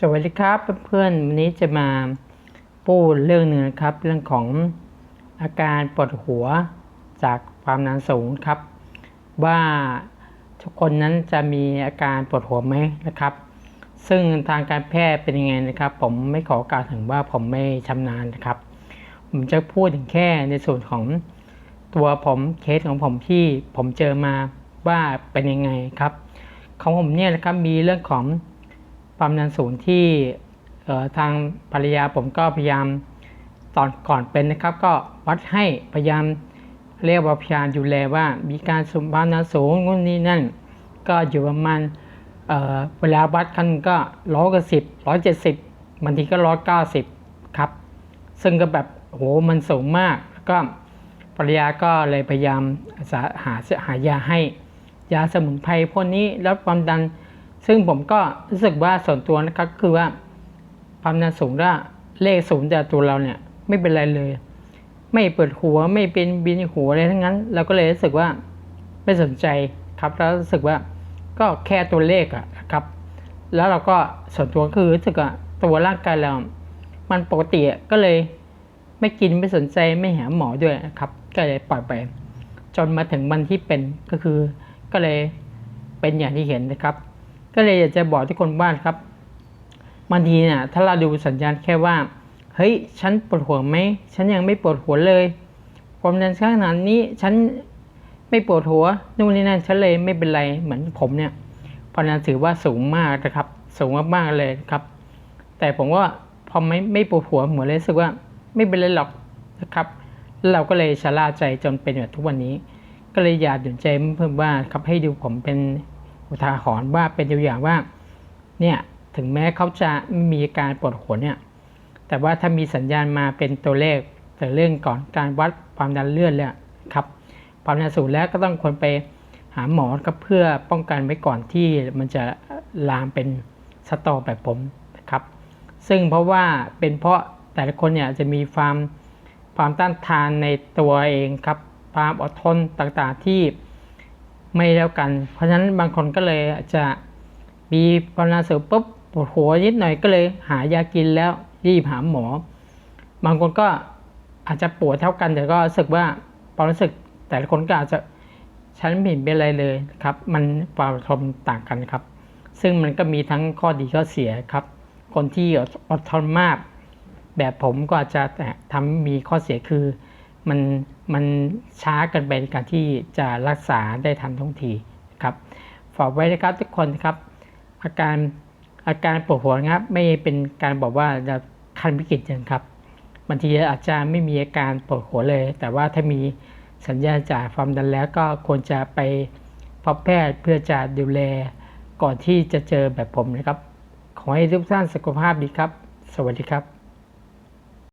สวัสดีครับเพื่อนๆวันนี้จะมาพูดเรื่องหนึ่งนะครับ เรื่องของอาการปวดหัวจากความดันสูงครับ ว่าทุกคนนั้นจะมีอาการปวดหัวไหมนะครับ ซึ่งทางการแพทย์เป็นยังไงนะครับ ผมไม่ขอกล่าวถึงว่าผมไม่ชำนาญนะครับ ผมจะพูดถึงแค่ในส่วนของตัวผมเคสของผมที่ผมเจอมาว่าเป็นยังไงครับ ของผมเนี่ยนะครับมีเรื่องของ ความดันสูงที่ทางภรรยาผมก็พยายามตอนก่อนเป็นนะครับ ก็วัดให้พยายามเรียกว่าพยายามดูแลว่ามีการสูงความดันสูงนู่นนี่นั่น ก็อยู่ประมาณเเวลาวัดกันก็ร้อยกับสิบร้อยเจ็ดสิบบางทีก็ร้อยเก้าสิบครับ ซึ่งก็แบบโหมันสูงมากก็ภรรยาก็เลยพยายามหาหาหายาให้ ยาสมุนไพรพวกนี้ลดความดัน ซึ่งผมก็รู้สึกว่าส่วนตัวนะครับคือว่าความดันสูงถ้าเลขสูงจากตัวเราเนี่ยไม่เป็นไรเลย ไม่เปิดหัวไม่เป็นบินหัวอะไรทั้งนั้น เราก็เลยรู้สึกว่าไม่สนใจครับแล้วรู้สึกว่าก็แค่ตัวเลขอะครับ แล้วเราก็ส่วนตัวคือรู้สึกว่าตัวร่างกายเรา มันปกติก็เลยไม่กินไม่สนใจไม่หาหมอด้วยนะครับ ก็เลยปล่อยไป จนมาถึงวันที่เป็นก็คือก็เลยเป็นอย่างที่เห็นนะครับ ก็เลยอยากจะบอกทุกคนว่าครับบางทีเนี่ยถ้าเราดูสัญญาณแค่ว่า เฮ้ย ฉันปวดหัวไหม ฉันยังไม่ปวดหัวเลยความดันขนาดนี้ฉันไม่ปวดหัวนู่นนี่นั่นฉันเลยไม่เป็นไรเหมือนผมเนี่ยความดันถือว่าสูงมากนะครับ สูงมากๆเลยครับ แต่ผมว่าพอไม่ไม่ปวดหัวเหมือนเลยรู้สึกว่า ไม่เป็นไรหรอกนะครับ เราก็เลยชะล่าใจจนเป็นแบบทุกวันนี้ ก็เลยอยากดุนใจเพิ่มว่าครับให้ดูผมเป็น อุทาหรณ์ว่าเป็นตัวอย่างว่า เนี่ยถึงแม้เขาจะไม่มีการปวดหัวเนี่ย แต่ว่าถ้ามีสัญญาณมาเป็นตัวเลข แต่เรื่องก่อนการวัดความดันเลือดเลยครับความดันสูงแล้วก็ต้องควรไปหาหมอครับเพื่อป้องกันไว้ก่อนที่มันจะลามเป็นสตอแบบผมนะครับ ซึ่งเพราะว่าเป็นเพราะแต่ละคนเนี่ยจะมีความความต้านทานในตัวเองครับ ความอดทนต่างๆที่ ไม่แล้วกัน เพราะฉะนั้นบางคนก็เลยจะมีความดันสูงปุ๊บปวดหัวนิดหน่อยก็เลยหายากินแล้วรีบหาหมอ บางคนก็อาจจะปวดเท่ากันแต่ก็รู้สึกว่าความรู้สึกแต่ละคนก็อาจจะฉันไม่เห็นเป็นอะไรเลยครับ มันความทนต่างกันครับ ซึ่งมันก็มีทั้งข้อดีข้อเสียครับ คนที่อดทนมาก แบบผมก็อาจจะทำมีข้อเสียคือ มันมันช้าเกันไปในการที่จะรักษาได้ทันท่วงทีครับฝากไว้นะครับทุกคนครับอาการอาการปวดหัวนะครับไม่เป็นการบอกว่าจะคันวิกฤตนะครับบางทีอาจจะไม่มีอาการปวดหัวเลย แต่ว่าถ้ามีสัญญาณจากความดันแล้วก็ควรจะไปพบแพทย์เพื่อจะดูแลก่อนที่จะเจอแบบผมนะครับ ขอให้ทุกท่านสุขภาพดีครับ สวัสดีครับ